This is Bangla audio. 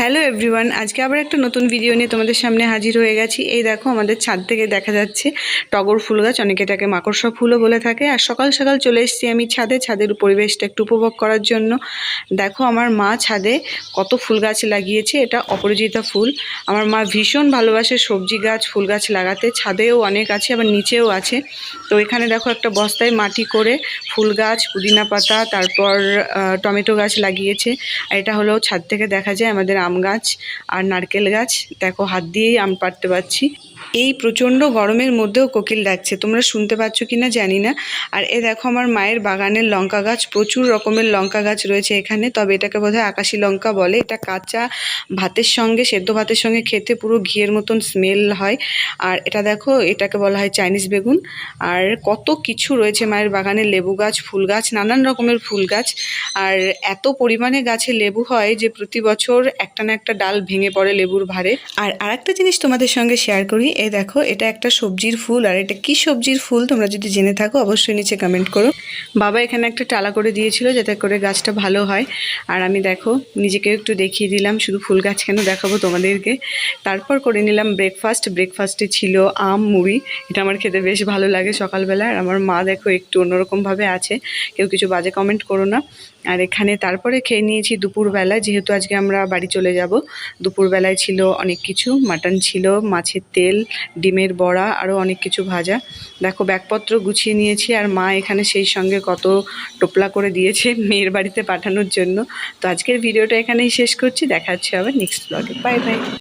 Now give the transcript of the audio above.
হ্যালো এভরিওয়ান, আজকে আবার একটা নতুন ভিডিও নিয়ে তোমাদের সামনে হাজির হয়ে গেছি। এই দেখো, আমাদের ছাদ থেকে দেখা যাচ্ছে টগর ফুল গাছ, অনেকে এটাকে মাকড়সা ফুলও বলে থাকে। আর সকাল সকাল চলে এসেছি আমি ছাদে, ছাদের পরিবেশটা একটু উপভোগ করার জন্য। দেখো, আমার মা ছাদে কত ফুল গাছ লাগিয়েছে, এটা অপরাজিতা ফুল। আমার মা ভীষণ ভালোবাসে সবজি গাছ, ফুল গাছ লাগাতে। ছাদেও অনেক আছে, আবার নিচেও আছে। তো এখানে দেখো একটা বস্তায় মাটি করে ফুল গাছ, পুদিনা পাতা, তারপর টমেটো গাছ লাগিয়েছে। আর এটা হলো ছাদ থেকে দেখা যায় আমাদের আম গাছ আর নারকেল গাছ। দেখো হাত দিয়েই আম পাড়তে পারছি। এই প্রচণ্ড গরমের মধ্যেও কোকিল ডাকছে। তোমরা শুনতে পাচ্ছ কি না জানি না। আর এ দেখো আমার মায়ের বাগানের লঙ্কা গাছ, প্রচুর রকমের লঙ্কা গাছ রয়েছে এখানে। তবে এটাকে বোধহয় আকাশি লঙ্কা বলে। এটা কাঁচা ভাতের সঙ্গে, সেদ্ধ ভাতের সঙ্গে খেতে পুরো ঘিয়ের মতন স্মেল হয়। আর এটা দেখো, এটাকে বলা হয় চাইনিজ বেগুন। আর কত কিছু রয়েছে মায়ের বাগানে। লেবু গাছ, ফুল গাছ, নানান রকমের ফুল গাছ। আর এত পরিমাণে গাছে লেবু হয় যে প্রতি বছর একটা না একটা ডাল ভেঙে পড়ে লেবুর ভারে। আর আরেকটা জিনিস তোমাদের সঙ্গে শেয়ার করি এই দেখো, এটা একটা সবজির ফুল, আর এটা কি সবজির ফুল তোমরা যদি জেনে থাকো অবশ্যই নিচে কমেন্ট করো। বাবা এখানে একটা টালা করে দিয়েছিল যাতে করে গাছটা ভালো হয়। আর আমি দেখো নিজেকে একটু দেখিয়ে দিলাম, শুধু ফুল গাছ কেন দেখাবো তোমাদেরকে। তারপর করে নিলাম ব্রেকফাস্ট ব্রেকফাস্টে ছিল আম, মুড়ি, এটা আমার খেতে বেশ ভালো লাগে সকালবেলা আর আমার মা দেখো একটু অন্যরকমভাবে আছে, কেউ কিছু বাজে কমেন্ট করো না। আর এখানে তারপরে খেয়ে নিয়েছি দুপুরবেলা, যেহেতু আজকে আমরা বাড়ি চলে যাব। দুপুরবেলায় ছিল অনেক কিছু, মাটন ছিল, মাছের তেল, ডিমের বড়া, আরও অনেক কিছু ভাজা। দেখো, ব্যাগপত্র গুছিয়ে নিয়েছি আর মা এখানে সেই সঙ্গে কত টোপলা করে দিয়েছে মেয়ের বাড়িতে পাঠানোর জন্য। তো আজকের ভিডিওটা এখানেই শেষ করছি, দেখা হচ্ছে আবার নেক্সট ব্লগে বাই বাই